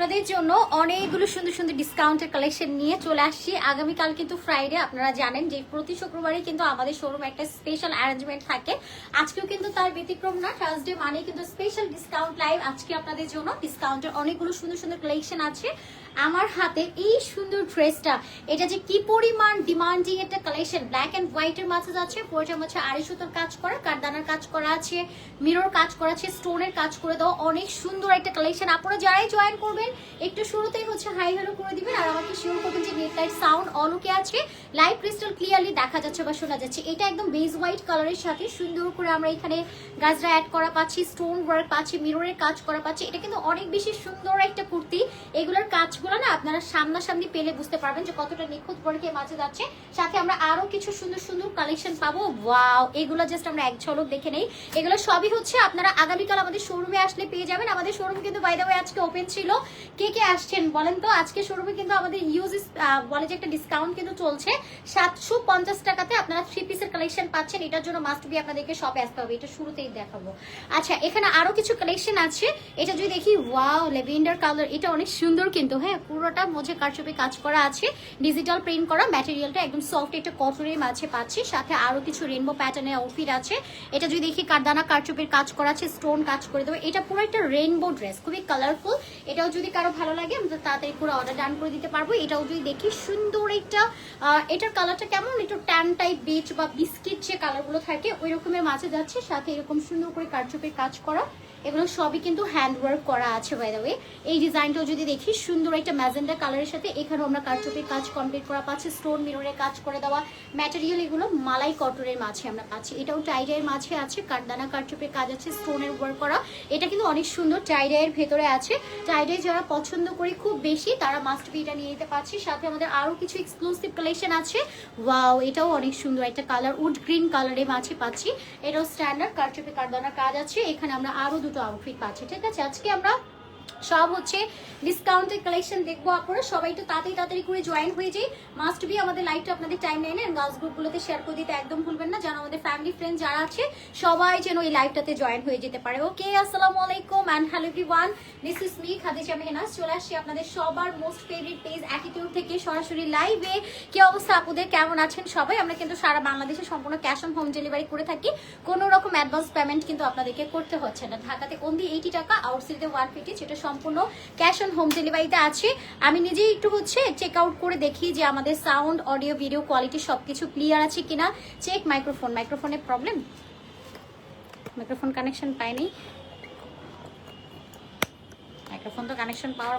আপনাদের জন্য অনেকগুলো সুন্দর সুন্দর ডিসকাউন্টের কালেকশন নিয়ে চলে আসছি। আগামীকাল কিন্তু ফ্রাইডে আপনারা জানেন যে প্রতি শুক্রবারই কিন্তু আমাদের শোরুমে একটা স্পেশাল অ্যারেঞ্জমেন্ট থাকে। আজকেও কিন্তু তার ব্যতিক্রম না থার্সডে মানে কিন্তু স্পেশাল ডিসকাউন্ট লাইভ আজকে আপনাদের জন্য ডিসকাউন্টের অনেকগুলো সুন্দর সুন্দর কালেকশন আছে। আমার হাতে এই সুন্দর ড্রেসটা। এটা যে কি পরিমাণ ডিমান্ডিং একটা কালেকশন ব্ল্যাক এন্ড হোয়াইটের মাঝে যাচ্ছে, পুরোটার মাঝে আড়াই সুতোর কাজ করা, কারদানার কাজ করা আছে মিরর কাজ করা আছে স্টোনের কাজ করে দাও অনেক সুন্দর একটা কালেকশন আপনারা যারাই জয়েন করবেন, একটু শুরুতেই হচ্ছে হাই হ্যালো করে দিবেন, আর আমাকে শিওর করবেন যে নেট লাইট সাউন্ড অলুকে আছে। লাইভ ক্রিস্টাল ক্লিয়ারলি দেখা যাচ্ছে বা শোনা যাচ্ছে। এটা একদম বেজ হোয়াইট কালারের সাথে সুন্দর করে আমরা এখানে গাজরা অ্যাড করা পাচ্ছি স্টোন ওয়ার্ক পাচ্ছি মিররের কাজ করা পাচ্ছি। এটা কিন্তু অনেক বেশি সুন্দর একটা কুর্তি। এগুলোর কাজগুলো না, আপনারা সামনাসামনি পেলে বুঝতে পারবেন যে কতটা নিখুঁত ওয়ার্কের মাঝে যাচ্ছে। সাথে আমরা আরও কিছু সুন্দর সুন্দর কালেকশন পাবো। ওয়াও এগুলো জাস্ট আমরা এক ঝলক দেখে নেই। এগুলো সবই হচ্ছে আপনারা আগামীকাল আমাদের শোরুমে আসলে পেয়ে যাবেন। আমাদের শোরুম কিন্তু বাই দ্য ওয়ে আজকে ওপেন ছিল। কে কে আসছেন বলেন তো? আজকে শোরুমে কিন্তু আমাদের ইউজ বলে যে একটা ডিসকাউন্ট কিন্তু চলছে। সাতশো পঞ্চাশ টাকাতে আপনারা থ্রি পিসের কালেকশন পাচ্ছেন। এটার জন্য মাস্ট বি আপনাদেরকে শপে আসতে হবে। এটা শুরুতেই দেখাবো। আচ্ছা এখানে আরও কিছু কালেকশন আছে। এটা যদি দেখি ওয়াও লেভেন্ডার কালার এটা অনেক সুন্দর কিন্তু হ্যাঁ? পুরোটা মধ্যে কারচুপি কাজ করা আছে। ডিজিটাল প্রিন্ট করা ম্যাটেরিয়ালটা একদম সফট একটা কটনের মাঝে পাচ্ছি। সাথে আরও কিছু রেনবো প্যাটার্নের আউটফিট আছে। এটা যদি দেখি, কারদানা কারচুপির কাজ করা আছে স্টোন কাজ করে দেবো। এটা পুরো একটা রেইনবো ড্রেস খুবই কালারফুল এটাও যদি কারও ভালো লাগে, আমরা তাড়াতাড়ি পুরো অর্ডার ডান করে দিতে পারব। এটাও যদি দেখি, সুন্দর একটা এটার কালারটা কেমন? একটু ট্যান টাইপ বেচ বা বিস্কিট যে কালারগুলো থাকে, ওই রকমের মাঝে যাচ্ছে। সাথে এরকম সুন্দর করে কারচুপির কাজ করা। এগুলো সবই কিন্তু হ্যান্ড ওয়ার্ক করা আছে বাই দ্য ওয়ে এই ডিজাইনটাও যদি দেখি সুন্দর একটা ম্যাজেন্ডা কালারের সাথে এখানেও আমরা কারচুপির কাজ কমপ্লিট করা পাচ্ছি স্টোন মিররের কাজ করে দেওয়া ম্যাটেরিয়াল এগুলো মালাই কটনের মাঝে আমরা পাচ্ছি। এটাও টাইডাইয়ের মাঝে আছে কাঠদানা কারচুপির কাজ আছে স্টোনের ওয়ার্ক করা। এটা কিন্তু অনেক সুন্দর টাইডাইয়ের ভেতরে আছে। টাইডাই যারা পছন্দ করি খুব বেশি, তারা মাস্ট বি এটা নিয়ে নিতে পারছি। সাথে আমাদের আরও কিছু এক্সক্লুসিভ কালেকশন আছে। ওয়াও এটাও অনেক সুন্দর একটা কালার উড গ্রিন কালারের মাঝে পাচ্ছি। এটাও স্ট্যান্ডার্ড কারচুপি, কারদানার কাজ আছে। এখানে আমরা আরও দুটো আউটফিট পাচ্ছি। ঠিক আছে আজকে আমরা সব হচ্ছে ডিসকাউন্টের কালেকশন দেখব আপনারা। সবাই একটু তাড়াতাড়ি তাড়াতাড়ি করে জয়েন হয়ে যাই। মাস্ট বি আমাদের লাইভটা আপনাদের টাইম লাইনে গার্লস গ্রুপগুলোতে শেয়ার করে দিতে একদম ভুলবেন না। যেন আমাদের ফ্যামিলি ফ্রেন্ড যারা আছে, সবাই যেন এই লাইভটাতে জয়েন হয়ে যেতে পারে। ওকে আসসালামু আলাইকুম and hello everyone this is me Khadija Mehnaz চলে আসছি আপনাদের সবার মোস্ট ফেভারিট পেজ অ্যাটিটিউড থেকে সরাসরি লাইভে কি অবস্থা আপুদের? কেমন আছেন সবাই? আমরা কিন্তু সারা বাংলাদেশে সম্পূর্ণ ক্যাশ অন হোম ডেলিভারি করে থাকি। কোনো রকম অ্যাডভান্স পেমেন্ট কিন্তু আপনাদেরকে করতে হচ্ছে না। ঢাকাতে অনলি এইটি টাকা আউটসাইডে ওয়ান ফিফটি যেটা সম্পূর্ণ ক্যাশ অন হোম ডেলিভারিতে আছে। আমি নিজেই একটু হচ্ছে চেক আউট করে দেখি যে আমাদের সাউন্ড অডিও ভিডিও কোয়ালিটি সবকিছু ক্লিয়ার আছে কিনা। চেক মাইক্রোফোন মাইক্রোফোনের প্রবলেম মাইক্রোফোন কানেকশন পাইনি। মাইক্রোফোন তো কানেকশন পাওয়ার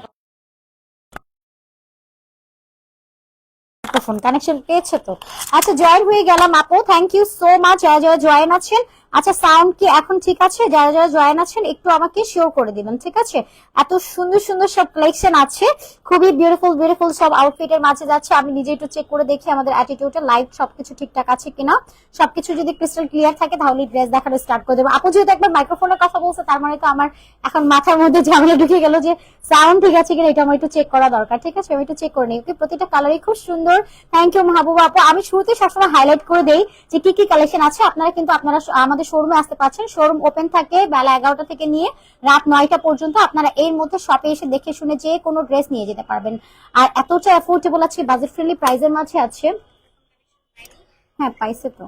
মাইক্রোফোন কানেকশন পেয়েছে তো। আচ্ছা জয়েন হয়ে গেলাম আপু। থ্যাংক ইউ সো মাচ যারা যারা জয়েন আছেন আচ্ছা সাউন্ড কি এখন ঠিক আছে? যারা যারা জয়েন আছেন, একটু আমাকে শিওর করে দিবেন, ঠিক আছে? এত সুন্দর সুন্দর সব কালেকশন আছে। খুবই বিউটিফুল বিউটিফুল সব আউটফিটের মাঝে যাচ্ছে। আমি নিজে একটু চেক করে দেখি আমাদের অ্যাটিটিউডে লাইভ সবকিছু ঠিকঠাক আছে কিনা। সবকিছু যদি ক্রিস্টাল ক্লিয়ার থাকে, তাহলে ড্রেস দেখানো স্টার্ট করে দেবো। আপু যেহেতু একবার মাইক্রোফোনের কথা বলছে, তার মানে তো আমার এখন মাথার মধ্যে ঝামেলা ঢুকে গেল যে সাউন্ড ঠিক আছে কিনা, এটা আমার একটু চেক করা দরকার, ঠিক আছে? আমি একটু চেক করে নিই। প্রতিটা কালারই খুব সুন্দর থ্যাংক ইউ মাহবুবা আপু। আমি শুরুতে সবসময় হাইলাইট করে দেই যে কি কি কালেকশন আছে। আপনারা কিন্তু আপনারা আমাদের শোরুমে আসতে পারছেন। শোরুম ওপেন থাকে বেলা এগারোটা থেকে নিয়ে রাত নয়টা পর্যন্ত। আপনারা এর মধ্যে শপে এসে দেখে শুনে যে কোনো ড্রেস নিয়ে যেতে পারবেন। আর এতটা অ্যাফোর্ডেবল আছে বাজেট ফ্রেন্ডলি প্রাইসের মাঝে আছে। হ্যাঁ পাইছে তো।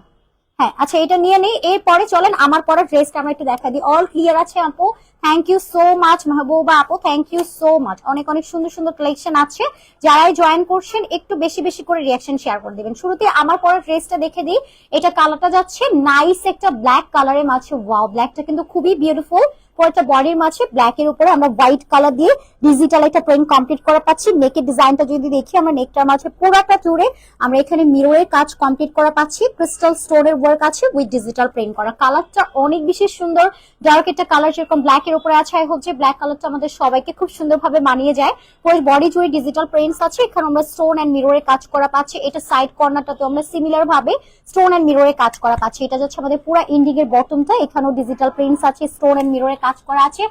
হ্যাঁ আচ্ছা এটা নিয়ে নেই। এরপরে চলেন, আমার পরের ড্রেসটা আমরা একটু দেখা দিই। অল ক্লিয়ার আছে, আপু? Thank you so much Mahbuba আপু থ্যাংক ইউ সো মাচ অনেক অনেক সুন্দর সুন্দর কালেকশন আছে। যারাই জয়েন করছেন, একটু বেশি বেশি করে রিয়াকশন শেয়ার করে দিবেন। শুরুতে আমার পরের ড্রেসটা দেখে দিই। এটা কালারটা যাচ্ছে নাইস একটা ব্ল্যাক কালারের মাঝে। ওয়াও ব্ল্যাকটা কিন্তু খুবই বিউটিফুল পুরোটা বডির মাঝে ব্ল্যাক এর উপরে আমরা হোয়াইট কালার দিয়ে ডিজিটাল একটা প্রিন্ট কমপ্লিট করা পাচ্ছি। নেকের ডিজাইনটা যদি দেখি, আমরা নেকটার মাঝে পুরোটা জুড়ে আমরা এখানে মিররের কাজ কমপ্লিট করা পাচ্ছি। ক্রিস্টাল স্টোনের ওয়ার্ক আছে উইথ ডিজিটাল প্রিন্ট করা। কালারটা অনেক বেশি সুন্দর। ডার্ক একটা কালার যেরকম ব্ল্যাক এর উপরে আছে হচ্ছে ব্ল্যাক কালারটা আমাদের সবাইকে খুব সুন্দরভাবে মানিয়ে যায়। পুরো বডি জুড়ে ডিজিটাল প্রিন্টস আছে, এখানে আমরা স্টোন এন্ড মিররের কাজ করা পাচ্ছি। এটা সাইড কর্নারটাতে আমরা সিমিলার ভাবে স্টোন এন্ড মিররের কাজ করা পাচ্ছি। এটা যাচ্ছে আমাদের পুরো ইন্ডিং এর বটমটা এখানেও ডিজিটাল প্রিন্টস আছে স্টোন এন্ড মিররের কাজ করা আছে।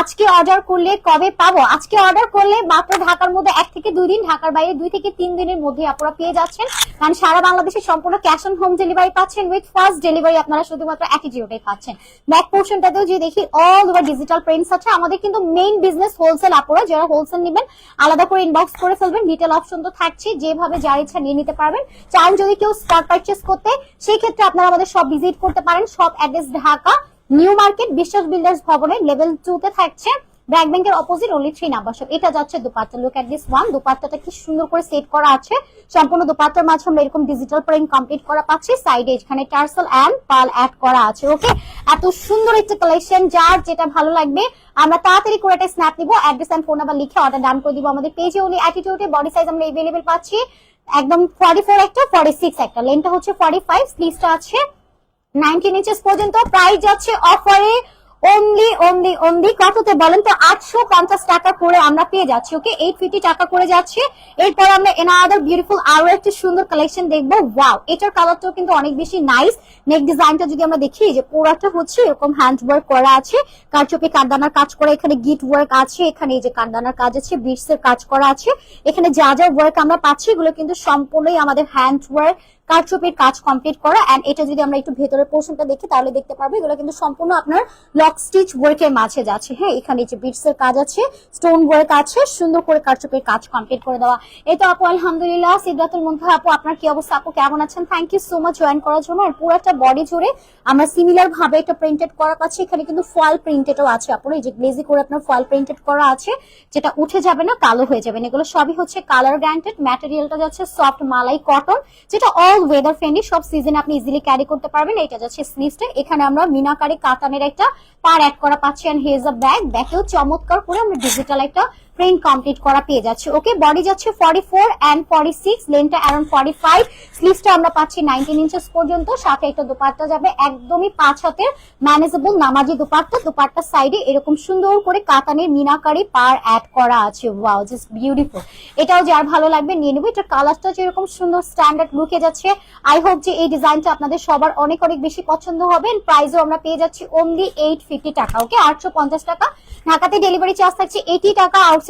আজকে অর্ডার করলে কবে পাবো? আজকে অর্ডার করলে মাত্র ঢাকার মধ্যে এক থেকে দুই দিন, ঢাকার বাইরে দুই থেকে তিন দিনের মধ্যে আপনারা পেয়ে যাচ্ছেন। কারণ সারা বাংলাদেশে সম্পূর্ণ ক্যাশ অন হোম ডেলিভারি পাচ্ছেন উইথ ফার্স্ট ডেলিভারি আপনারা শুধুমাত্র একই জিওটাই পাচ্ছেন। ব্যাক পোর্শনটাতেও যে দেখি অল ওভার ডিজিটাল প্রিন্টস আছে, আমাদের কিন্তু মেইন বিজনেস হোলসেল আপুরা, যারা হোলসেল নেবেন, আলাদা করে ইনবক্স করে ফেলবেন ডিটেল অপশন তো থাকছে, যেভাবে যার ইচ্ছা নিয়ে নিতে পারবেন। চান যদি কেউ স্পট পারচেস করতে, সেই ক্ষেত্রে আপনারা আমাদের সব ভিজিট করতে পারেন সব address Dhaka New Market Biswas builders ভবনের লেভেল টু তে থাকছে। ব্র্যাক ব্যাংকের opposite only three number shop এটা যাচ্ছে dupatta. Look at this one দুপাট্টাটা কি সুন্দর করে সেট করা আছে। সম্পূর্ণ দুপাট্টার মাঝে আমরা এরকম ডিজিটাল প্রিন্ট কমপ্লিট করা পাচ্ছি। সাইডে এখানে টার্সেল অ্যান্ড পাল অ্যাড করা আছে। ওকে এত সুন্দর একটা কালেকশন যার যেটা ভালো লাগবে। আমরা তাড়াতাড়ি করে একটা স্ন্যাপ নিব। অ্যাড্রেস অ্যান্ড ফোন নাম্বার লিখে অর্ডার ডান করে দিব আমাদের পেজে উনি অ্যাটিটিউডে বডি সাইজ আমরা এভেলেবেল পাচ্ছি। একদম ফর্টি ফোর একটা ফর্টি সিক্স একটা। লেনটা হচ্ছে ফর্টি ফাইভ স্লিভসটা আছে নাইনটিন ইঞ্চেস পর্যন্ত প্রাইস যাচ্ছে অফারে। অনলি অনলি অনলি কততে বলেন তো? আটশো পঞ্চাশ টাকা করে আমরা পেয়ে যাচ্ছি ওকে এইট ফিফটি টাকা করে যাচ্ছে। এরপর আমরা এনাদার বিউটিফুল আরও একটা সুন্দর কালেকশন দেখব। ওয়াও এটার কালারটাও কিন্তু অনেক বেশি নাইস নেক ডিজাইনটা যদি আমরা দেখি যে পুরাটা হচ্ছে এরকম হ্যান্ড ওয়ার্ক করা আছে কারচুপি কান্দানার কাজ করা, এখানে গিট ওয়ার্ক আছে, এখানে এই যে কান্দানার কাজ আছে বিটস কাজ করা আছে। এখানে যা যা ওয়ার্ক আমরা পাচ্ছি, এগুলো কিন্তু সম্পূর্ণই আমাদের হ্যান্ড ওয়ার্ক কারচুপির কাজ কমপ্লিট করা এন্ড এটা যদি আমরা একটু ভেতরের পোর্শনটা দেখি, তাহলে দেখতে পারব এগুলো কিন্তু সম্পূর্ণ আপনার লক স্টিচ ওয়ার্কের মাঝে যাচ্ছে। হ্যাঁ এখানে যে বিটস এর কাজ আছে স্টোন ওয়ার্ক আছে, সুন্দর করে কারচুপির কাজ কমপ্লিট করে দেওয়া। এই তো আপু, আলহামদুলিল্লাহ সিদ্ধাতুল মুন্থা আপু, আপনার কি অবস্থা আপু, কেমন আছেন? Thank you so much join করার জন্য, আর পুরো একটা বডি জুড়ে আমরা সিমিলার ভাবে একটা প্রিন্টেড করা পাচ্ছি। এখানে কিন্তু ফয়েল প্রিন্টেডও আছে আপুর, এই যে গ্লেজি করে আপনার ফয়েল প্রিন্টেড করা আছে, যেটা উঠে যাবে না, কালো হয়ে যাবে এগুলো সবই হচ্ছে কালার গ্যান্টেড ম্যাটেরিয়ালটা যাচ্ছে সফট মালাই কটন যেটা অল ওয়েদার ফ্রেন্ডলি সব সিজনে আপনি ইজিলি ক্যারি করতে পারবেন। এটা যাচ্ছে স্লিভসটা এখানে আমরা মিনাকারি, কাতানের একটা পার অ্যাড করা পাচ্ছি। এন্ড হেজ আ ব্যাগ ব্যাকেও চমৎকার করে আমরা ডিজিটাল একটা প্রিন্ট কমপ্লিট করা পেয়ে যাচ্ছে। ওকে বডি যাচ্ছে forty four and forty six লেনটা around forty five স্লিভসটা আমরা পাচ্ছি নাইনটিন ইঞ্চেস পর্যন্ত, সাথে একটা দুপাট্টা যাবে একদমই পাঁচ হাতের ম্যানেজেবল নামাজি দুপাট্টা দুপাট্টার সাইডে এরকম সুন্দর করে কাতানের মিনাকারি পার অ্যাড করা আছে। ওয়াও জাস্ট বিউটিফুল এটাও যার ভালো লাগবে নিয়ে নেব। এটা কালারটা যেরকম সুন্দর স্ট্যান্ডার্ড লুকে যাচ্ছে। আই হোপ যে এই ডিজাইনটা আপনাদের সবার অনেক অনেক বেশি পছন্দ হবে প্রাইসও আমরা পেয়ে যাচ্ছি অনলি এইট ফিফটি টাকা। ওকে আটশো পঞ্চাশ টাকা। ঢাকাতে ডেলিভারি চার্জ থাকছে এইটি টাকা আউটসাইডে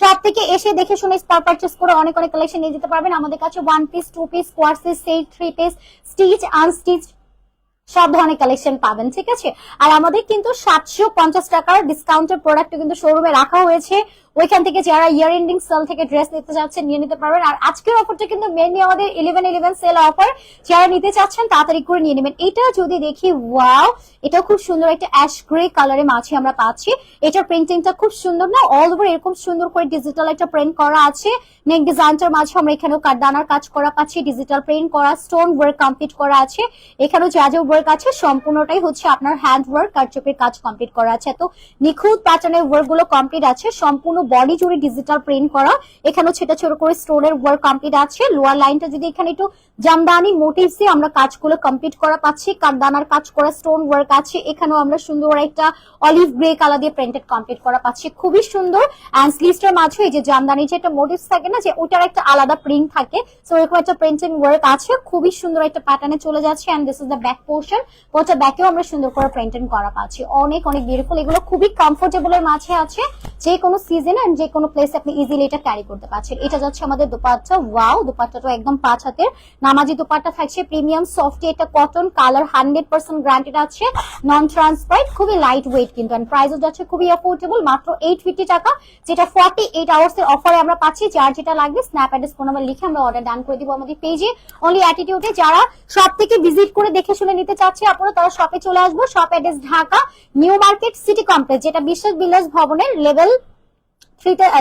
শপ থেকে এসে দেখে শুনে পারচেস করে অনেক কালেকশন নিয়ে যেতে পারবেন। আমাদের কাছে one piece two piece piece three piece stitch সব ধরনের কালেকশন পাবেন, ঠিক আছে? আর আমাদের কিন্তু সাতশো পঞ্চাশ টাকার ডিসকাউন্টের প্রোডাক্ট কিন্তু শোরুমে রাখা হয়েছে। ওইখান থেকে যারা ইয়ার এন্ডিং সেল থেকে ড্রেস নিতে চাচ্ছেন নিয়ে নিতে পারবেন। আর আজকের অফারটা কিন্তু মেনলি আমাদের ইলেভেন ইলেভেন সেল অফার যারা নিতে চাচ্ছেন, তাড়াতাড়ি করে নিয়ে নেবেন। এটা যদি দেখি ওয়াও এটা খুব সুন্দর একটা অ্যাশ গ্রে কালারের মাঝে আমরা পাচ্ছি। এটার প্রিন্টিংটা খুব সুন্দর না? অল ওভার এরকম সুন্দর করে ডিজিটাল একটা প্রিন্ট করা আছে। নেক ডিজাইনটার মাঝে আমরা এখানেও কাঠদানার কাজ করা পাচ্ছি ডিজিটাল প্রিন্ট করা স্টোন ওয়ার্ক কমপ্লিট করা আছে। এখানেও যা যা ওয়ার্ক আছে, সম্পূর্ণটাই হচ্ছে আপনার হ্যান্ড ওয়ার্ক কারচুপির কাজ কমপ্লিট করা আছে। তো নিখুঁত প্যাটার্নের ওয়ার্কগুলো কমপ্লিট আছে। সম্পূর্ণ বডি জুড়ে ডিজিটাল প্রিন্ট করা। এখানেও ছোট ছোট করে স্টোনের ওয়ার্ক কমপ্লিট আছে। লোয়ার লাইনটা যদি এখানে একটু জামদানি মোটিভস দিয়ে আমরা কাজগুলো কমপ্লিট করা পাচ্ছি কাঠদানার কাজ করা স্টোন ওয়ার্ক আছে। এখানেও আমরা সুন্দর একটা অলিভ গ্রে কালার দিয়ে প্রিন্টেড কমপ্লিট করা পাচ্ছি। খুবই সুন্দর। অ্যান্ড স্লিভসটার মাঝে এই যে জামদানি যে একটা মোটিভস থাকে না, যে ওটার একটা আলাদা প্রিন্ট থাকে। সো এরকম একটা প্রিন্টিং ওয়ার্ক আছে। খুবই সুন্দর একটা প্যাটার্নে চলে যাচ্ছে। And this is the back portion ওটা ব্যাকেও আমরা সুন্দর করে প্রিন্টিং করা পাচ্ছি। অনেক অনেক বিউটিফুল এগুলো খুবই কমফোর্টেবল এর মাঝে আছে। যে কোনো সিজন এন্ড যে কোনো প্লেসে আপনি ইজিলি এটা ক্যারি করতে পারছেন। এটা যাচ্ছে আমাদের দুপাট্টা। ওয়াও দুপাট্টাটা একদম পাঁচ হাতের। নামাজি দুপাট্টা থাকছে প্রিমিয়াম সফট এটা cotton colour hundred percent guaranteed আছে। নন ট্রান্সপারেন্ট খুবই লাইট ওয়েট কিন্তু প্রাইসও যাচ্ছে খুবই অ্যাফোর্ডেবল মাত্র এইট ফিফটি টাকা, যেটা ফর্টি এইট আওয়ার্স এর অফারে আমরা পাচ্ছি। যার যেটা লাগবে স্ন্যাপ অ্যাড্রেস ফোন নাম্বার লিখে আমরা অর্ডার ডান করে দিব আমাদের পেজে অনলি অ্যাটিটিউডে যারা সব থেকে ভিজিট করে দেখে শুনে নিতে চাচ্ছে আপনারা, তারা শপে চলে আসব। Shop address Dhaka New Market City Complex যেটা বিশ্বাস বিলাস ভবনের লেভেল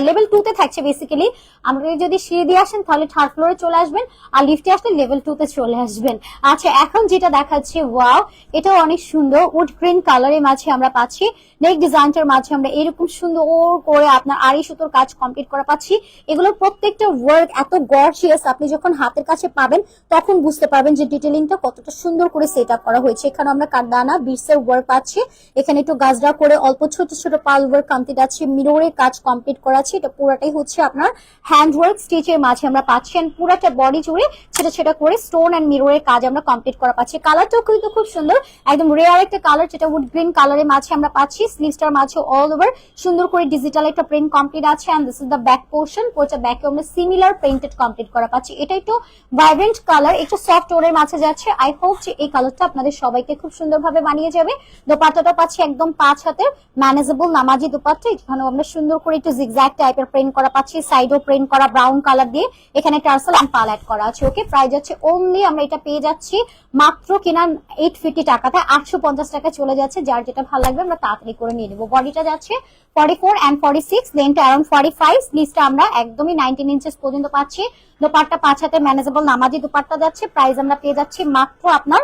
লেভেল টু তে থাকছে বেসিক্যালি আমরা যদি সিঁড়ি দিয়ে আসেন, তাহলে থার্ড ফ্লোরে চলে আসবেন, আর লিফটে আসলে লেভেল টু তে চলে আসবেন। আচ্ছা এখন যেটা দেখাচ্ছে ওয়াও এটাও অনেক সুন্দর। উড গ্রিন কালারের মাঝে আমরা পাচ্ছি। নেক ডিজাইনটার মাঝে আমরা এরকম সুন্দর করে আপনার আড়ি সুতোর কাজ কমপ্লিট করা পাচ্ছি। এগুলোর প্রত্যেকটা ওয়ার্ক এত গর্জিয়াস আপনি যখন হাতের কাছে পাবেন, তখন বুঝতে পারবেন যে ডিটেলিংটা কতটা সুন্দর করে সেট আপ করা হয়েছে। এখানে আমরা কারদানা বিটসের ওয়ার্ক পাচ্ছি। এখানে একটু গাজরা করে অল্প ছোট ছোট পাল ওয়ার্ক কমপ্লিট আছে। মিররের কাজ কমপ্লিট করা আছে এটা পুরাটাই হচ্ছে আপনার হ্যান্ড ওয়ার্ক স্টিচের মাঝে আমরা পাচ্ছি and পুরাটা বডি জুড়ে ছোট ছোট করে স্টোন এন্ড মিররের কাজ আমরা কমপ্লিট করা পাচ্ছি। কালারটাও কিন্তু খুব সুন্দর, একদম রেয়ার একটা কালার যেটা উড গ্রিন কালারের মাঝে আমরা পাচ্ছি স্লিভসটার মাঝে অল ওভার সুন্দর করে ডিজিটাল একটা প্রিন্ট কমপ্লিট আছে and this is the back portion পুরোটা ব্যাকে আমরা সিমিলার প্রিন্টেড কমপ্লিট করা পাচ্ছি। এটা একটু ভাইব্রেন্ট কালার একটু সফট ওরের মাঝে যাচ্ছে আই হোপ যে এই কালারটা আপনাদের সবাইকে খুব সুন্দরভাবে বানিয়ে যাবে। দোপাট্টাটা পাচ্ছি একদম পাঁচ হাতের ম্যানেজেবল নামাজি দোপাট্টা, এখানেও আমরা সুন্দর করে একটু জিগজ্যাগ টাইপের প্রিন্ট করা পাচ্ছি সাইডও প্রিন্ট করা ব্রাউন কালার দিয়ে। এখানে টার্সেল এন্ড পাল অ্যাড করা আছে ওকে প্রাইস যাচ্ছে অনলি আমরা এটা পেয়ে যাচ্ছি মাত্র কিনা এইট ফিফটি টাকাতে, আটশো পঞ্চাশ টাকা চলে যাচ্ছে, যার যেটা ভালো লাগবে আমরা তাড়াতাড়ি করে নিয়ে নেব। বডিটা যাচ্ছে forty four and forty six লেনটা around forty five স্লিভসটা আমরা একদমই নাইনটিন ইঞ্চেস পর্যন্ত পাচ্ছি। দোপাট্টা পাঁচ হাতে ম্যানেজেবল নামাজি দোপাট্টা যাচ্ছে প্রাইস আমরা পেয়ে যাচ্ছি মাত্র আপনার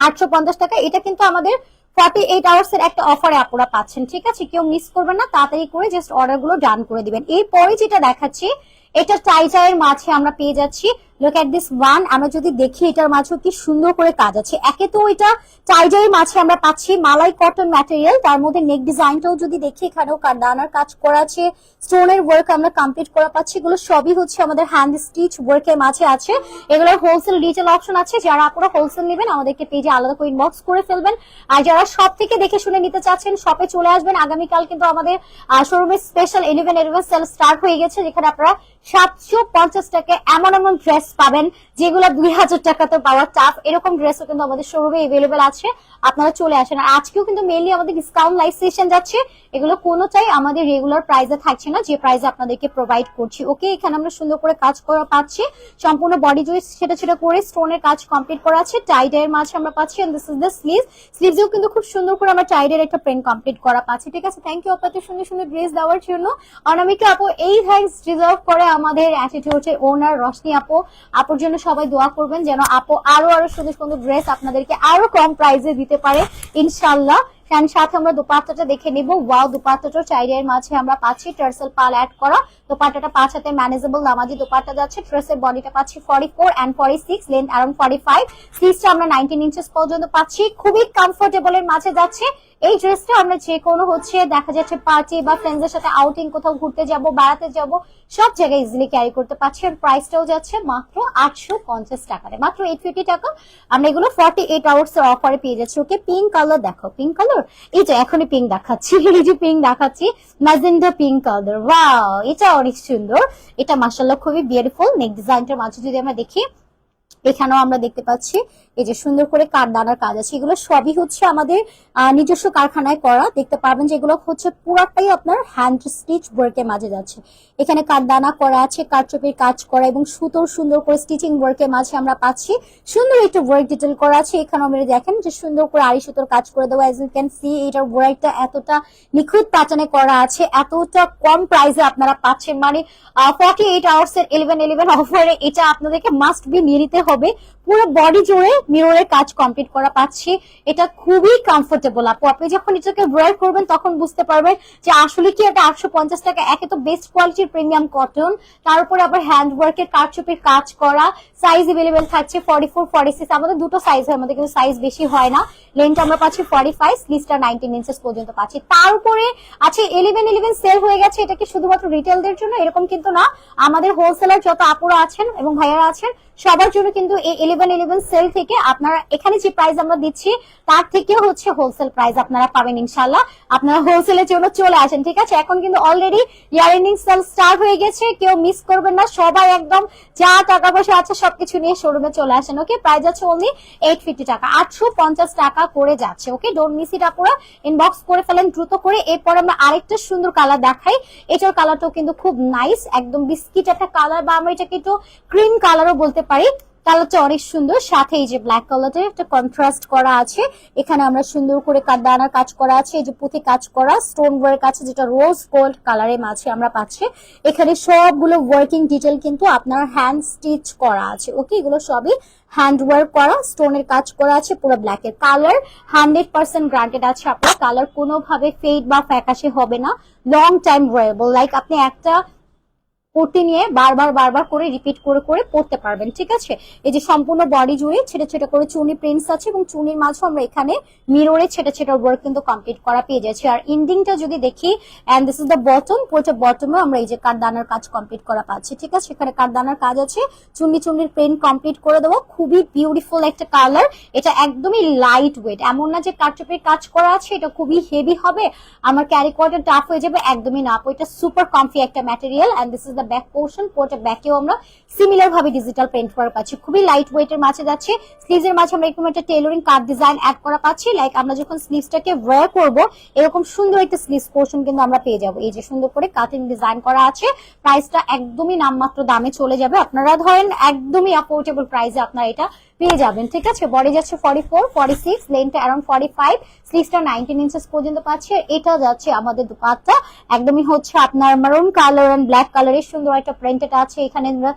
আটশো পঞ্চাশ টাকা এটা কিন্তু আমাদের ফর্টি এইট আওয়ার্স এর একটা অফারে আপনারা পাচ্ছেন, ঠিক আছে? কেউ মিস করবেন না, তাড়াতাড়ি করে জাস্ট অর্ডারগুলো ডান করে দিবেন। এরপরে যেটা দেখাচ্ছি, এটা টাইজারের মাঝে আমরা পেয়ে যাচ্ছি লুক এট দিস ওয়ান আমরা যদি দেখি এটার মাঝেও কি সুন্দর করে কাজ আছে। একে তো এটা টাইজারের মাঝে আমরা পাচ্ছি মালাই কটন ম্যাটেরিয়াল তার মধ্যে নেক ডিজাইনটাও যদি দেখি, এখানেও কারদানার কাজ করা আছে। স্টোনের ওয়ার্ক আমরা কমপ্লিট করা পাচ্ছি। এগুলো সবই হচ্ছে আমাদের হ্যান্ড স্টিচ ওয়ার্কের মাঝে আছে। এগুলোর হোলসেল রিটেল অপশন আছে। যারা আপনারা হোলসেল নেবেন, আমাদেরকে পেজে আলাদা করে ইনবক্স করে ফেলবেন। আর যারা সব থেকে দেখে শুনে নিতে চাচ্ছেন শপে চলে আসবেন। আগামীকাল কিন্তু আমাদের শোরুমের special eleven eleven sale start হয়ে গেছে। যেখানে আপনারা সাতশো পঞ্চাশ টাকা এমন এমন ড্রেস পাবেন, যেগুলো দুই হাজার টাকাতে পাওয়া টাফ এরকম ড্রেসও কিন্তু আমাদের শোরুমে এভেলেবেল আছে, আপনারা চলে আসেন। আর আজকেও কিন্তু মেইনলি আমাদের ডিসকাউন্ট লাইভ সেশন যাচ্ছে। এগুলো কোনোটাই আমাদের রেগুলার প্রাইসে থাকছে না, যে প্রাইসে আপনাদেরকে প্রোভাইড করছি। ওকে, এখানে আমরা সুন্দর করে কাজ করা পাচ্ছি। সম্পূর্ণ বডি জুড়ে সেটা সেটা করে স্টোনের কাজ কমপ্লিট করা আছে। টাইডের মাঝে আমরা পাচ্ছি দিস ইজ দ্য স্লিভ স্লিভসেও কিন্তু খুব সুন্দর করে আমরা টাইডের একটা প্রিন্ট কমপ্লিট করা পাচ্ছি। ঠিক আছে থ্যাংক ইউ আপনাদের সুন্দর সুন্দর ড্রেস দেওয়ার জন্য। অনামিকা আপু, এই থ্যাঙ্কস ডিজার্ভ করে আমাদের অ্যাটিটিউডের ওনার রশনি আপু। আপুর জন্য সবাই দোয়া করবেন যেন আপু আরও আরও সুন্দর সুন্দর ড্রেস আপনাদেরকে আরও কম প্রাইসে দিতে পারে ইনশাল্লাহ ফ্যান সাথে আমরা দুপাট্টাটা দেখে নিব। ওয়াও দুপাট্টাটা চাইডের মাঝে আমরা পাচ্ছি। টার্সেল পাল অ্যাড করা। দোপাট্টাটা পাঁচ হাতে ম্যানেজেবল নামাজি দোপাট্টা যাচ্ছে। ড্রেসের বডিটা পাচ্ছি forty four and forty six length around forty five আমরা নাইনটিন ইঞ্চেস পর্যন্ত পাচ্ছি। খুবই কমফোর্টেবল এর মাঝে যাচ্ছে। এই ড্রেসটা আমরা যে কোনো হচ্ছে দেখা যাচ্ছে পার্টি বা ফ্রেন্ডসদের সাথে আউটিং কোথাও ঘুরতে যাব, বেড়াতে যাব, সব জায়গায় ইজিলি ক্যারি করতে পারছি আর প্রাইসটাও যাচ্ছে মাত্র আটশো পঞ্চাশ টাকাতে মাত্র এইট ফিফটি টাকা। আমরা এগুলো ফর্টি এইট আওয়ার্স এর অফারে পেয়ে যাচ্ছি। ওকে পিঙ্ক কালার দেখো। পিঙ্ক কালার এই যে এখনই পিঙ্ক দেখাচ্ছি, এই যে পিঙ্ক দেখাচ্ছি ম্যাজেন্ডা পিঙ্ক কালার ওয়াও এটা অনেক সুন্দর। এটা মাসাল্লাহ খুবই বিউটিফুল নেক ডিজাইনটার মাঝে যদি আমরা দেখি এখানেও আমরা দেখতে পাচ্ছি, এই যে সুন্দর করে কাঠদানার কাজ আছে। এগুলো সবই হচ্ছে আমাদের নিজস্ব কারখানায় করা। দেখতে পারবেন যে এগুলো হচ্ছে পুরাটাই আপনার হ্যান্ড স্টিচ ওয়ার্কের মাঝে যাচ্ছে। এখানে কাঠদানা করা আছে কাঠচোপের কাজ করা এবং সুতোর সুন্দর করে স্টিচিং ওয়ার্কের মাঝে আমরা পাচ্ছি। সুন্দর একটা ওয়ার্ক ডিটেল করা আছে। এখানেও আমরা দেখেন যে সুন্দর করে আড়ি সুতোর কাজ করে দেওয়া। এজ ইউ ক্যান সি এটার ওয়ার্কটা এতটা নিখুঁত প্যাটার্নে করা আছে, এতটা কম প্রাইসে আপনারা পাচ্ছেন। মানে ফর্টি এইট আওয়ার্স এর ইলেভেন ইলেভেন অফারে এটা আপনাদেরকে মাস্ট বি নিয়ে নিতে হবে। হবে পুরো বডি জুড়ে মিররের কাজ কমপ্লিট করা পাচ্ছি। এটা খুবই কমফোর্টেবল আপু, আপনি যখন এটাকে ওয়ার করবেন, তখন বুঝতে পারবেন যে আসলে কি এটা আটশো পঞ্চাশ টাকা, একে তো বেস্ট কোয়ালিটির প্রিমিয়াম কটন তার উপরে আবার হ্যান্ড ওয়ার্কের কারচুপির কাজ করা। সাইজ এভেলেবেল থাকছে ফর্টি ফোর ফর্টি সিক্স আমাদের দুটো সাইজ হয়, আমাদের কিন্তু সাইজ বেশি হয় না। লেন্থ আমরা পাচ্ছি ফর্টি ফাইভ স্লিভসটা নাইনটিন ইঞ্চেস পর্যন্ত পাচ্ছি। তার উপরে আছে ইলেভেন ইলেভেন সেল হয়ে গেছে। এটা কি শুধুমাত্র রিটেলদের জন্য? এরকম কিন্তু না। আমাদের হোলসেলার যত আপুরা আছেন এবং ভাইয়ারা আছেন, সবার জন্য কিন্তু এই ইলেভেন ইলেভেন সেল থেকে আপনারা এখানে যে প্রাইস আমরা দিচ্ছি, তার থেকেও হচ্ছে হোলসেল প্রাইস আপনারা পাবেন ইনশাল্লাহ আপনারা হোলসেলের জন্য চলে আসেন, ঠিক আছে? এখন কিন্তু already year ending sale start হয়ে গেছে, কেউ মিস করবেন না, সবাই একদম যা টাকা পয়সা আছে সবকিছু নিয়ে শোরুমে চলে আসেন ওকে প্রাইস আছে অনলি এইট ফিফটি টাকা, আটশো পঞ্চাশ টাকা করে যাচ্ছে ওকে ডোন্ট মিস ইট আপুরা। ইনবক্স করে ফেলেন, দ্রুত করে। এরপর আমরা আরেকটা সুন্দর কালার দেখাই। এটার কালারটাও কিন্তু খুব নাইস একদম বিস্কিট একটা কালার বা আমরা এটাকে একটু ক্রিম কালারও বলতে পারি। কালারটা অনেক সুন্দর। সাথে এই যে ব্ল্যাক কালারটা একটা কন্ট্রাস্ট করা আছে। এখানে আমরা সুন্দর করে কাদানার কাজ করা আছে, এই যে পুঁথি কাজ করা স্টোন ওয়ার্ক আছে, যেটা রোজ গোল্ড কালারের মাঝে আমরা পাচ্ছি। এখানে সবগুলো ওয়ার্কিং ডিটেল কিন্তু আপনার হ্যান্ড স্টিচ করা আছে ওকে এগুলো সবই হ্যান্ড ওয়ার্ক করা স্টোনের কাজ করা আছে, পুরো ব্ল্যাক এর কালার হান্ড্রেড পার্সেন্ট গ্রান্টেড আছে আপনার। কালার কোনোভাবে ফেড বা ফ্যাকাশে হবে না। লং টাইম ওয়ারেবল লাইক আপনি একটা কুর্তি নিয়ে বারবার বারবার করে রিপিট করে করে পড়তে পারবেন, ঠিক আছে? এই যে সম্পূর্ণ বডি জুড়ে ছেটে ছেটে করে চুনি প্রিন্টস আছে এবং চুনির মাঝে আমরা এখানে মিররে ছেটে ছেটে ওয়ার্ক কিন্তু কমপ্লিট করা পেয়ে যাচ্ছি। আর ইন্ডিংটা যদি দেখি and this is the bottom পুরোটা বটমে আমরা এই যে কাঠদানার কাজ কমপ্লিট করা পাচ্ছি, ঠিক আছে? এখানে কাঠদানার কাজ আছে চুন্নি চুন্নির প্রিন্ট কমপ্লিট করে দেবো। খুবই বিউটিফুল একটা কালার এটা একদমই লাইট ওয়েট এমন না যে কারচুপির কাজ করা আছে, এটা খুবই হেভি হবে, আমার ক্যারি করাটা টাফ হয়ে যাবে, একদমই না। এটা সুপার কমফি একটা material and this is the back portion ব্যাকেও আমরা সিমিলার ভাবে ডিজিটাল করা পাচ্ছি। খুবই লাইট ওয়েটের মাঝে যাচ্ছে। স্লিভসের মাঝে আমরা এরকম একটা টেলরিং কাট ডিজাইন অ্যাড করা পাচ্ছি। লাইক আমরা যখন স্লিভসটাকে ওয়্যার করব, এরকম সুন্দর একটা স্লিভস পোর্শন কিন্তু আমরা পেয়ে যাব। এই যে সুন্দর করে কাটিং ডিজাইন করা আছে। প্রাইসটা একদমই নামমাত্র দামে চলে যাবে। আপনারা ধরেন একদমই অ্যাফোর্ডেবল প্রাইসে আপনারা এটা পেয়ে যাবেন, ঠিক আছে? বডি যাচ্ছে ফর্টি ফোর ফর্টি সিক্স লেন্থটা অ্যারাউন্ড ফর্টি ফাইভ স্লিভসটা নাইনটিন ইঞ্চেস পর্যন্ত পাচ্ছি। এটা যাচ্ছে আমাদের দুপাটটা। একদমই হচ্ছে আপনার মারুন কালার এন্ড ব্ল্যাক কালারের সুন্দর একটা প্রিন্টেড আছে। এখানে আমরা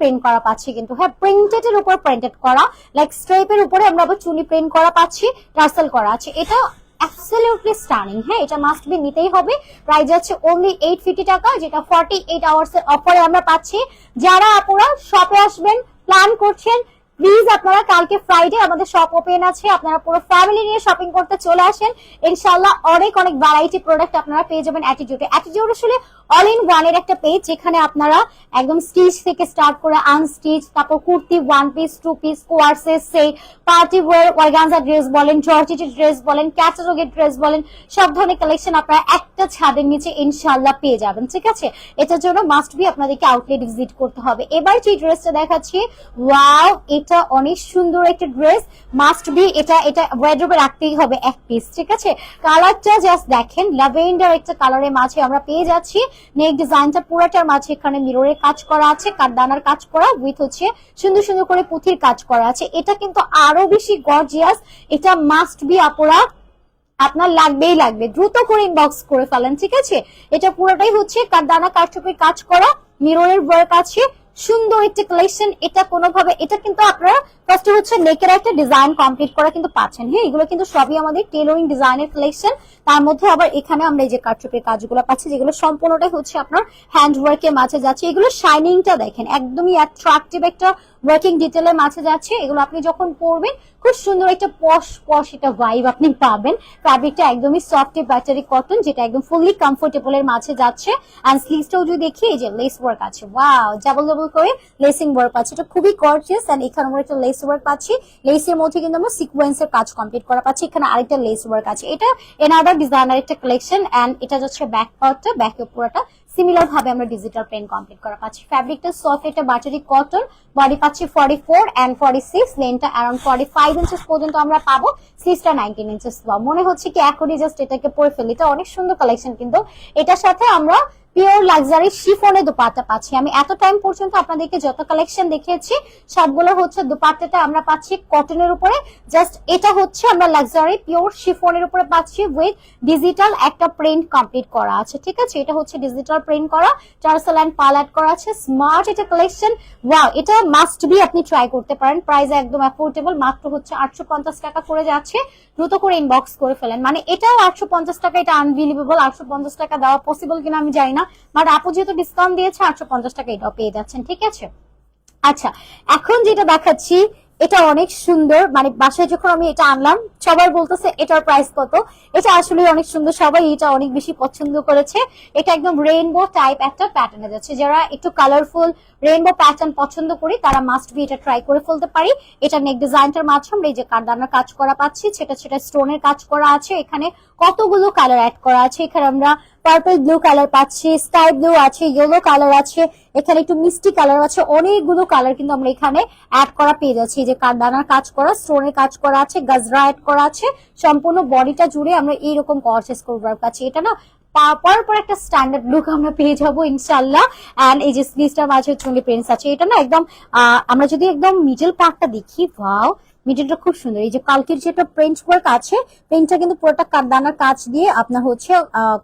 প্রিন্ট করা পাচ্ছি কিন্তু। হ্যাঁ প্রিন্টেড এর উপর প্রিন্টেড করা। লাইক স্ট্রেপের উপরে আমরা আবার চুনি প্রিন্ট করা পাচ্ছি টার্সেল করা আছে। এটা অ্যাবসলিউটলি স্টানিং হ্যাঁ এটা মাস্ট বি নিতেই হবে। প্রাইস যাচ্ছে অনলি এইট ফিফটি টাকা, যেটা ফর্টি এইট আওয়ার্স এর অফারে আমরা পাচ্ছি। যারা আপুরা শপে আসবেন প্ল্যান করছেন প্লিজ আপনারা কালকে ফ্রাইডে আমাদের শপ ওপেন আছে, আপনারা পুরো ফ্যামিলি নিয়ে শপিং করতে চলে আসেন। ইনশাল্লাহ অনেক অনেক ভ্যারাইটি প্রোডাক্ট আপনারা পেয়ে যাবেন অ্যাটিটিউডে অ্যাটিটিউড আসলে অল ইন ওয়ানের একটা পেজ যেখানে আপনারা একদম স্টিচ থেকে স্টার্ট করে আনস্টিচ তারপর kurti one piece two piece কোয়ার্সেস সেই পার্টি ওয়ার ওয়ারগানজা ড্রেস বলেন জর্জিটি ড্রেস বলেন ক্যাটালগের ড্রেস বলেন, সব ধরনের কালেকশন আপনারা একটা ছাদের নিচে ইনশাল্লাহ পেয়ে যাবেন, ঠিক আছে? এটার জন্য মাস্ট বি আপনাদেরকে আউটলেট ভিজিট করতে হবে। এবার যে ড্রেসটা দেখাচ্ছি ওয়াও এটা অনেক সুন্দর একটা ড্রেস মাস্ট বি এটা এটা ওয়ার্ড্রোবে রাখতেই হবে এক পিস ঠিক আছে? কালারটা জাস্ট দেখেন ল্যাভেন্ডার একটা কালারের মাঝে আমরা পেয়ে যাচ্ছি। নেক ডিজাইনটা পুরাটার মাঝে এখানে মিররের কাজ করা আছে কাঠদানার কাজ করা উইথ হচ্ছে সুন্দর সুন্দর করে পুঁথির কাজ করা আছে। এটা কিন্তু আরও বেশি গর্জিয়াস এটা মাস্ট বি আপুরা আপনার লাগবেই লাগবে। দ্রুত করে ইনবক্স করে ফেলেন, ঠিক আছে? এটা পুরোটাই হচ্ছে কাঠদানা কাঠচুপির কাজ করা মিররের ওয়ার্ক আছে সুন্দর একটা কালেকশন এটা কোনোভাবে, এটা কিন্তু আপনারা ফার্স্টে হচ্ছে নেকের একটা ডিজাইন কমপ্লিট করা কিন্তু পাচ্ছেন। হ্যাঁ এগুলো কিন্তু সবই আমাদের টেলরিং ডিজাইনের কালেকশন তার মধ্যে আবার এখানে আমরা এই যে কাটচুপের কাজগুলো পাচ্ছি, যেগুলো সম্পূর্ণটাই হচ্ছে আপনার হ্যান্ড ওয়ার্কের মাঝে যাচ্ছে। এগুলো শাইনিংটা দেখেন, একদমই অ্যাট্রাকটিভ একটা ওয়ার্কিং ডিটেলের মাঝে যাচ্ছে, এগুলো আপনি যখন পরবেন, খুব সুন্দর একটা পশ পশ এটা ভাইব আপনি পাবেন। ফ্যাব্রিকটা একদমই সফট ব্যাটারি কটন যেটা একদম ফুললি কমফোর্টেবল এর মাঝে যাচ্ছে। অ্যান্ড স্লিভসটাও যদি দেখি, এই যে লেস ওয়ার্ক আছে ওয়াও ডাবল ডাবল করে লেসিং ওয়ার্ক আছে এটা খুবই গর্জিয়াস এন্ড এখানে আমরা একটা লেস ওয়ার্ক পাচ্ছি। লেসের মধ্যে কিন্তু আমরা সিকোয়েন্সের কাজ কমপ্লিট করা পাচ্ছি। এখানে আরেকটা লেস ওয়ার্ক আছে। এটা এনাদার ডিজাইনার একটা কালেকশন এন্ড এটা যাচ্ছে ব্যাক পার্টটা ব্যাকের পুরোটা সিমিলার ভাবে আমরা ডিজিটাল প্রিন্ট কমপ্লিট করা পাচ্ছি। ফ্যাব্রিকটা সফট এটা বাটারি কটন বডি পাচ্ছি forty four and forty six লেনটা around forty five inches পর্যন্ত আমরা পাবো। সিক্সটা নাইনটিন ইঞ্চেস মনে হচ্ছে কি এখনই জাস্ট এটাকে পরে ফেলি। এটা অনেক সুন্দর কালেকশন কিন্তু। এটার সাথে আমরা পিওর লাক্সারি শিফনে দুপাট্টা পাচ্ছি। আমি এত টাইম পর্যন্ত আপনাদেরকে যত কালেকশন দেখিয়েছি, সবগুলো হচ্ছে দুপাট্টাটা আমরা পাচ্ছি কটনের উপরে। জাস্ট এটা হচ্ছে আমরা লাক্সারি পিওর শিফনের উপরে পাচ্ছি উইথ ডিজিটাল একটা প্রিন্ট কমপ্লিট করা আছে, ঠিক আছে? এটা হচ্ছে ডিজিটাল প্রিন্ট করা টার্সেল অ্যান্ড পাল অ্যাড করা আছে স্মার্ট এটা কালেকশন ওয়াও এটা মাস্ট বি আপনি ট্রাই করতে পারেন। প্রাইস একদম অ্যাফোর্ডেবল মাত্র হচ্ছে আটশো পঞ্চাশ টাকা করে যাচ্ছে। দ্রুত করে ইনবক্স করে ফেলেন। মানে এটাও আটশো পঞ্চাশ টাকা, এটা আনবিলিভেবল আটশো পঞ্চাশ টাকা দেওয়া পসিবল কিনা আমি জানি না। বাট আপু যেহেতু ডিসকাউন্ট দিয়েছে, আটশো পঞ্চাশ টাকা এটাও পেয়ে যাচ্ছেন। ঠিক আছে? আচ্ছা এখন যেটা দেখাচ্ছি এটা অনেক সুন্দর। মানে বাসায় যখন আমি এটা আনলাম, সবাই বলতেছে, এটার প্রাইস কত? এটা আসলে অনেক সুন্দর। সবাই এটা অনেক বেশি পছন্দ করেছে। এটা একদম রেইনবো টাইপ একটা প্যাটার্নে যাচ্ছে। যারা একটু কালারফুল রেইনবো প্যাটার্ন পছন্দ করি, তারা মাস্ট বি এটা ট্রাই করে ফেলতে পারি। এটা নেক ডিজাইনটার মাঝে আমরা এই যে কারদানার কাজ করা পাচ্ছি সেটা সেটা স্টোনের কাজ করা আছে এখানে। কতগুলো কালার অ্যাড করা আছে? এখানে আমরা পার্পল ব্লু কালার পাচ্ছি স্কাই ব্লু আছে ইয়েলো কালার আছে, এখানে একটু মিষ্টি কালার আছে, অনেকগুলো কালার কিন্তু আমরা এখানে অ্যাড করা পেয়ে যাচ্ছি। যে কারদানার কাজ করা স্টোনের কাজ করা আছে গাজরা অ্যাড করা আছে, সম্পূর্ণ বডিটা জুড়ে আমরা এইরকম কর্সেস করবার পাচ্ছি এটা না পর পর একটা স্ট্যান্ডার্ড লুক আমরা পেয়ে যাব ইনশাল্লাহ এন্ড এই যে স্লিভসটার মাঝে চুনি প্রিন্টস আছে, এটা না একদম আমরা যদি একদম মিডল পার্টটা দেখি ওয়াও মিডিলটা খুব সুন্দর। এই যে কালকের যেটা প্রিন্ট ওয়ার্ক আছে প্রিন্টটা কিন্তু পুরোটা কারদানার কাজ দিয়ে আপনার হচ্ছে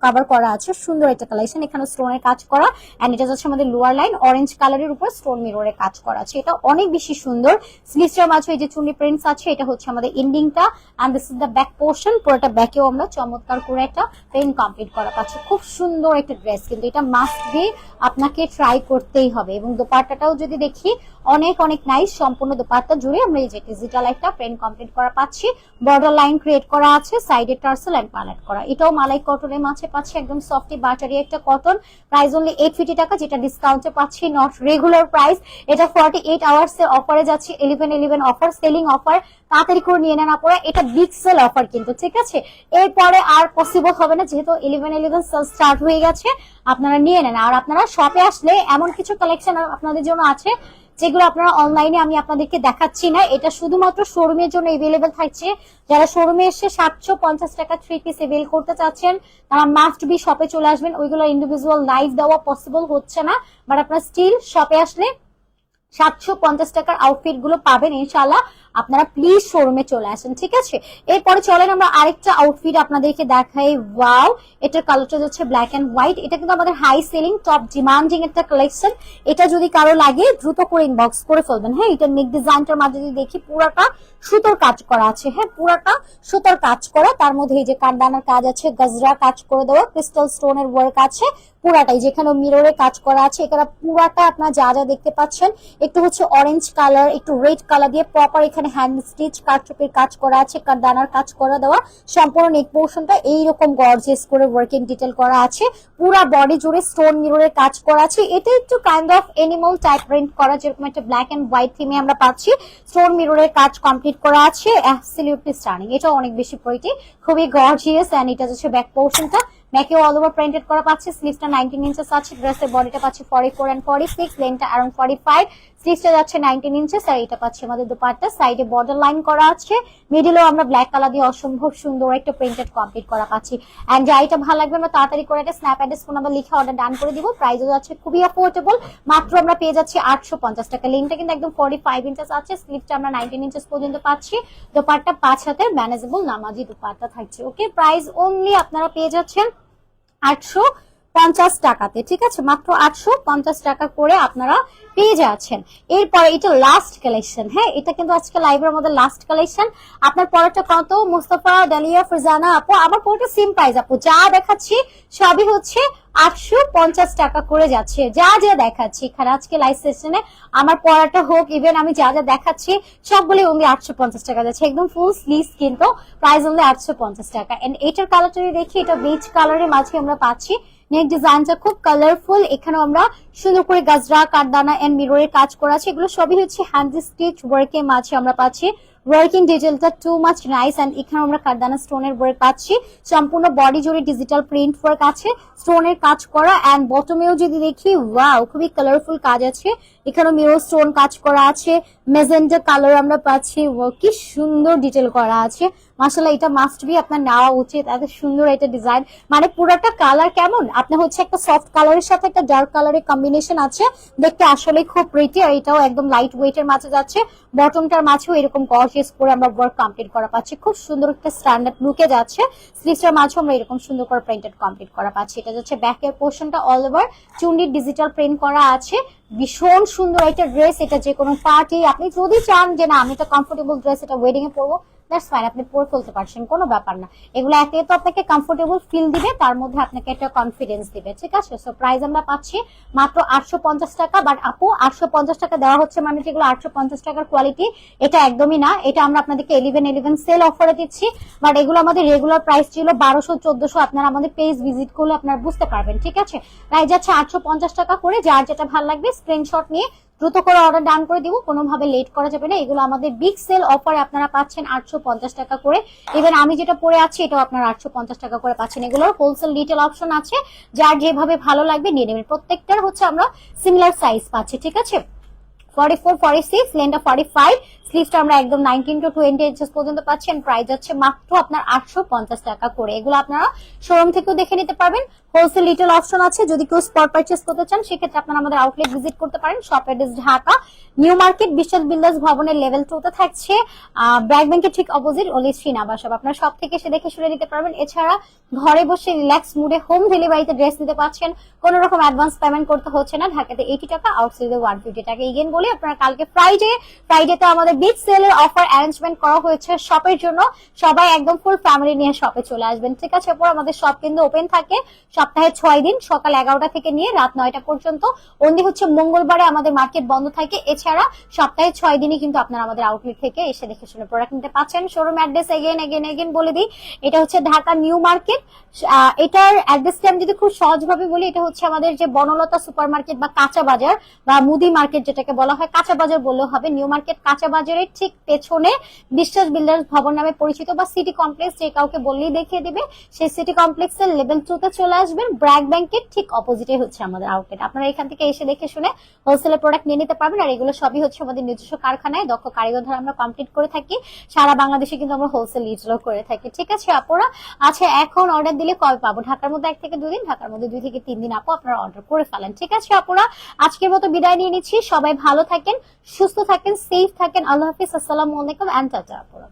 কভার করা আছে। সুন্দর একটা কালেকশন এখানে স্টোনের কাজ করা। এন্ড এটা হচ্ছে আমাদের লোয়ার লাইন অরেঞ্জ কালারের উপর স্টোন মিররের কাজ করা আছে। এটা অনেক বেশি সুন্দর। স্লিভসটার মাঝে এই যে চুনি প্রিন্টস আছে, এটা হচ্ছে আমাদের এন্ডিংটা and this is the back portion পুরোটা ব্যাকেও আমরা চমৎকার করে একটা পেন কমপ্লিট করা পাচ্ছি। খুব সুন্দর একটা ড্রেস কিন্তু এটা মাস্ট বি আপনাকে ট্রাই করতেই হবে। এবং দোপাট্টাটাও যদি দেখি, অনেক অনেক নাইস সম্পূর্ণ দোপাট্টা জুড়ে আমরা এই যে ডিজিটাল একটা প্রিন্ট কমপ্লিট করা পাচ্ছি। বর্ডার লাইন ক্রিয়েট করা আছে সাইডে টার্সেল এন্ড পালেট করা। এটাও মালাই কটনের মাঝে পাচ্ছি, একদম সফটি বাটারি একটা cotton price only eight fifty টাকা, যেটা ডিসকাউন্টে পাচ্ছি নট রেগুলার প্রাইস এটা ফর্টি এইট আওয়ার্স এর অফারে যাচ্ছে eleven eleven offer selling offer তাড়াতাড়ি করে নিয়ে নেন আপনারা, এটা বিগ সেল অফার কিন্তু, ঠিক আছে? এরপরে আর পসিবল হবে না, যেহেতু ইলেভেন ইলেভেন সেল স্টার্ট হয়ে গেছে, আপনারা নিয়ে নেন। আর আপনারা শপে আসলে এমন কিছু কালেকশন আপনাদের জন্য আছে যেগুলো আপনারা অনলাইনে আমি আপনাদেরকে দেখাচ্ছি না, এটা শুধুমাত্র শোরুমের জন্য এভেলেবেল থাকছে। যারা শোরুমে এসে সাতশো পঞ্চাশ টাকা থ্রি পিস এভেল করতে চাচ্ছেন, তারা মাস্ট বি শপে চলে আসবেন। ওইগুলো ইন্ডিভিজুয়াল লাইভ দেওয়া পসিবল হচ্ছে না বাট আপনারা স্টিল শপে আসলে সাতশো পঞ্চাশ টাকার আউটফিটগুলো পাবেন ইনশাল্লাহ আপনারা প্লিজ শোরুমে চলে আসেন, ঠিক আছে? এরপরে চলেন আমরা আরেকটা আউটফিট আপনাদেরকে দেখাই। ওয়াও এটার কালারটা হচ্ছে ব্ল্যাক এন্ড হোয়াইট এটা কিন্তু আমাদের হাই সেলিং টপ ডিমান্ডিং একটা কালেকশন এটা যদি কারও লাগে, দ্রুত করে ইনবক্স করে ফেলবেন। হ্যাঁ এটা নেক ডিজাইনটার মাঝে যদি দেখি, পুরাটা সুতোর কাজ করা আছে। হ্যাঁ পুরাটা সুতোর কাজ করা। তার মধ্যে এই যে কারদানার কাজ আছে, গজরা কাজ করে দেওয়া ক্রিস্টাল স্টোনের ওয়ার্ক আছে, পুরাটাই। যেখানে মিররে কাজ করা আছে, এখানে পুরাটা আপনার যা যা দেখতে পাচ্ছেন, একটু হচ্ছে অরেঞ্জ কালার একটু রেড কালার দিয়ে প্রপার এখানে হ্যান্ড স্টিচ কাটচুপির কাজ করা আছে দানার কাজ করা দেওয়া। সম্পূর্ণ নেক পোর্শনটা এইরকম গর্জেস করে ওয়ার্কিং ডিটেল করা আছে। পুরা বডি জুড়ে স্টোন মিররের কাজ করা আছে। এটা একটু kind of animal type print করা, যেরকম একটা ব্ল্যাক এন্ড হোয়াইট থিমে আমরা পাচ্ছি। স্টোন মিররের কাজ কমপ্লিট করা আছে অ্যাবসলিউটলি স্টার্নিং এটা অনেক বেশি প্রইটি খুবই গর্জিয়াস এন্ড এটা হচ্ছে ব্যাক পোর্শনটা ম্যাকে অল ওভার প্রিন্টেড করা পাচ্ছে স্লিভসটা নাইনটিন ইঞ্চেস আছে ড্রেসের বডিটা পাচ্ছে forty four and forty six লেনটা around forty five স্লিভসটা যাচ্ছে নাইনটিন ইঞ্চেস আর এটা পাচ্ছি আমাদের দুপাট্টা। সাইডে বর্ডার লাইন করা আছে। মিডিলেও আমরা ব্ল্যাক কালার দিয়ে অসম্ভব সুন্দর একটা প্রিন্টেড কমপ্লিট করা পাচ্ছি। অ্যান্ড যা এটা ভালো লাগবে, আমরা তাড়াতাড়ি করে একটা স্ন্যাপ অ্যাড্রেস ফোন নাম্বার লিখে অর্ডার ডান করে দিব। প্রাইসও যাচ্ছে খুবই অ্যাফোর্ডেবল মাত্র আমরা পেয়ে যাচ্ছি আটশো পঞ্চাশ টাকা। লিনটা কিন্তু একদম ফর্টি ফাইভ ইঞ্চেস আছে। স্লিভটা আমরা নাইনটিন ইঞ্চেস পর্যন্ত পাচ্ছি। দোপাট্টা পাঁচ হাতের ম্যানেজেবল নামাজি দুপাট্টা থাকছে। ওকে প্রাইস অনলি আপনারা পেয়ে যাচ্ছেন আটশো। পঞ্চাশ টাকাতে, ঠিক আছে? মাত্র আটশো পঞ্চাশ টাকা করে আপনারা পেয়ে যাচ্ছেন। এরপরে এটা লাস্ট কালেকশন হ্যাঁ? এটা কিন্তু আজকে লাইভের মধ্যে লাস্ট কালেকশন আপনার পরেরটা কত? মুস্তফা, ডালিয়া ফিজানা আপু, আমার পরেরটা সিম প্রাইস আপু। যা দেখাচ্ছি, সবই হচ্ছে আটশো পঞ্চাশ টাকা করে যাচ্ছে। যা যা দেখাচ্ছি, এখানে আজকে লাইভ সেশনে আমার পড়াটা হোক ইভেন আমি যা যা দেখাচ্ছি সবগুলি অনলি আটশো পঞ্চাশ টাকা যাচ্ছে। একদম ফুল স্লিভ কিন্তু প্রাইস অনলি আটশো পঞ্চাশ টাকা। এন্ড এটার কালারটা দেখি, এটা বিচ কালারের মাঝে আমরা পাচ্ছি। নেক ডিজাইনটা খুব কালারফুল এখানে আমরা সুন্দর করে গাজরা, কারদানা এন্ড মিররের কাজ করা আছে। এগুলো সবই হচ্ছে হ্যান্ড স্টিচ ওয়ার্কের মাঝে আমরা পাচ্ছি। ওয়ার্কিং ডিটেলটা টু মাচ নাইস এন্ড এখানে আমরা কারদানা স্টোনের ওয়ার্ক পাচ্ছি। সম্পূর্ণ বডি জুড়ে ডিজিটাল প্রিন্ট ওয়ার্ক আছে। স্টোনের কাজ করা এন্ড বটমেও যদি দেখি ওয়াও খুবই কালারফুল কাজ আছে। এখানে মিরো স্টোন কাজ করা আছে মেজেন্ডা কালার আমরা পাচ্ছি Wow, কি সুন্দর ডিটেল করা আছে। মাসাল্লাহ এটা মাস্ট বি আপনার নেওয়া উচিত এত সুন্দর এটা ডিজাইন মানে পুরাটা কালার কেমন? আপনার হচ্ছে একটা সফট কালারের সাথে একটা ডার্ক কালারের কম্বিনেশন আছে দেখতে আসলে খুব প্রিটি আর এটাও একদম লাইট ওয়েটের মাঝে যাচ্ছে। বটমটার মাঝেও এরকম গর্জিয়াস করে আমরা ওয়ার্ক কমপ্লিট করা পাচ্ছি। খুব সুন্দর একটা স্ট্যান্ডার্ড লুকে যাচ্ছে। স্লিভসটার মাঝেও আমরা এরকম সুন্দর করে প্রিন্টেড কমপ্লিট করা পাচ্ছি। এটা যাচ্ছে ব্যাকের পোর্শনটা অল ওভার চুন্ডির ডিজিটাল প্রিন্ট করা আছে। ভীষণ সুন্দর একটা ড্রেস এটা যে কোনো পার্টি আপনি যদি চান যে না, আমি একটা কমফোর্টেবল ড্রেস এটা ওয়েডিং এ পরবো দ্যাটস ফাইন আপনি পরে ফেলতে পারছেন, কোনো ব্যাপার না। এগুলো একে তো আপনাকে কমফোর্টেবল ফিল দিবে, তার মধ্যে আপনাকে একটা কনফিডেন্স দিবে, ঠিক আছে? সো প্রাইস আমরা পাচ্ছি মাত্র আটশো পঞ্চাশ টাকা বাট আপু, আটশো পঞ্চাশ টাকা দেওয়া হচ্ছে মানে যেগুলো আটশো পঞ্চাশ টাকার কোয়ালিটি এটা একদমই না। এটা আমরা আপনাদেরকে ইলেভেন ইলেভেন সেল অফারে দিচ্ছি বাট এগুলো আমাদের রেগুলার প্রাইস ছিল বারোশো চোদ্দশো। আপনারা আমাদের পেজ ভিজিট করলে আপনারা বুঝতে পারবেন, ঠিক আছে? প্রাইস যাচ্ছে আটশো পঞ্চাশ টাকা করে, যার যেটা ভালো লাগবে স্ক্রিনশট নিয়ে দ্রুত করে অর্ডার ডান করে দিব, কোনোভাবে লেট করা যাবে না। এগুলো আমাদের বিগ সেল অফারে আপনারা পাচ্ছেন আটশো পঞ্চাশ টাকা করে। ইভেন আমি যেটা পরে আছি, এটাও আপনারা আটশো পঞ্চাশ টাকা করে পাচ্ছেন। এগুলোর হোলসেল রিটেল অপশন আছে, যার যেভাবে ভালো লাগবে নিয়ে নেবেন। প্রত্যেকটার হচ্ছে আমরা সিমিলার সাইজ পাচ্ছি, ঠিক আছে? Forty four forty six five স্লিভসটা আমরা একদম নাইনটিন টু টোয়েন্টি ইঞ্চেস পর্যন্ত পাচ্ছেন প্রাইস হচ্ছে মাত্র আপনার আটশো পঞ্চাশ টাকা করে। এগুলো আপনারা শোরুম থেকেও দেখে নিতে পারবেন। হোলসেল রিটেল অপশন আছে। যদি কেউ স্পট পারচেস করতে চান, সেক্ষেত্রে আপনারা আমাদের আউটলেট ভিজিট করতে পারেন। Shop Dhaka new market Biswas builders ভবনের লেভেল টু তে থাকছে। ব্র্যাক ব্যাংকের ঠিক অপোজিট অলি সব থেকে এসে দেখে শুনে নিতে পারবেন। এছাড়া ঘরে বসে রিল্যাক্স মুডে হোম ডেলিভারিতে ড্রেস নিতে পাচ্ছেন। কোনো রকম অ্যাডভান্স পেমেন্ট করতে হচ্ছে না। ঢাকাতে এইটি টাকা আউটসাইডে ওয়ান ফিফটি টাকা। ইগেন বলে, আপনারা কালকে ফ্রাইডে ফ্রাইডেতে আমাদের বিগ সেলের অফার অ্যারেঞ্জমেন্ট করা হয়েছে শপের জন্য। সবাই একদম ফুল ফ্যামিলি নিয়ে শপে চলে আসবেন। ঠিক আছে পর আমাদের শপ কিন্তু ওপেন থাকে সপ্তাহে ছয় দিন, সকাল এগারোটা থেকে নিয়ে রাত নয়টা পর্যন্ত। অন্যি হচ্ছে মঙ্গলবারে আমাদের মার্কেট বন্ধ থাকে। এছাড়া সপ্তাহে ছয় দিনই কিন্তু আপনারা আমাদের আউটলেট থেকে এসে দেখে শুনে প্রোডাক্ট নিতে পাচ্ছেন। Showroom address again again again বলে দিই, এটা হচ্ছে ঢাকা নিউ মার্কেট এটার অ্যাড্রেসটা আমি যদি খুব সহজভাবে বলি, এটা হচ্ছে আমাদের যে বনলতা সুপার মার্কেট বা কাঁচা বাজার বা মুদি মার্কেট যেটাকে বলা হয়, কাঁচা বাজার বললেও হবে। নিউ মার্কেট কাঁচা বাজারের ঠিক পেছনে বিশ্বাস বিল্ডার্স ভবন নামে পরিচিত বা সিটি কমপ্লেক্স যে কাউকে বললেই দেখিয়ে দিবে, সেই সিটি কমপ্লেক্সের লেভেল টু তে চলে আসবেন। ব্র্যাক ব্যাংকের ঠিক অপোজিটে হচ্ছে আমাদের আউটলেট আপনারা এখান থেকে এসে দেখে শুনে হোলসেলে প্রোডাক্ট নিয়ে নিতে পারবেন, আর এগুলো সবই হচ্ছে আমাদের নিজস্ব কারখানায়। দক্ষ কারিগর দ্বারা আমরা কমপ্লিট করে থাকি। সারা বাংলাদেশে কিন্তু আমরা হোলসেল রিটেলও করে থাকি। ঠিক আছে আপুরা? আচ্ছা এখন অর্ডার দিলে কবে পাবো? ঢাকার মধ্যে এক থেকে দুই দিন ঢাকার মধ্যে দুই থেকে তিন দিন আপু, আপনারা অর্ডার করে ফেলেন। ঠিক আছে আপুরা? আজকের মতো বিদায় নিয়ে নিচ্ছি। সবাই ভালো থাকেন, সুস্থ থাকেন সেফ থাকেন। আল্লাহ হাফিজ আসসালামু আলাইকুম অ্যান্ড টাটা আপুরা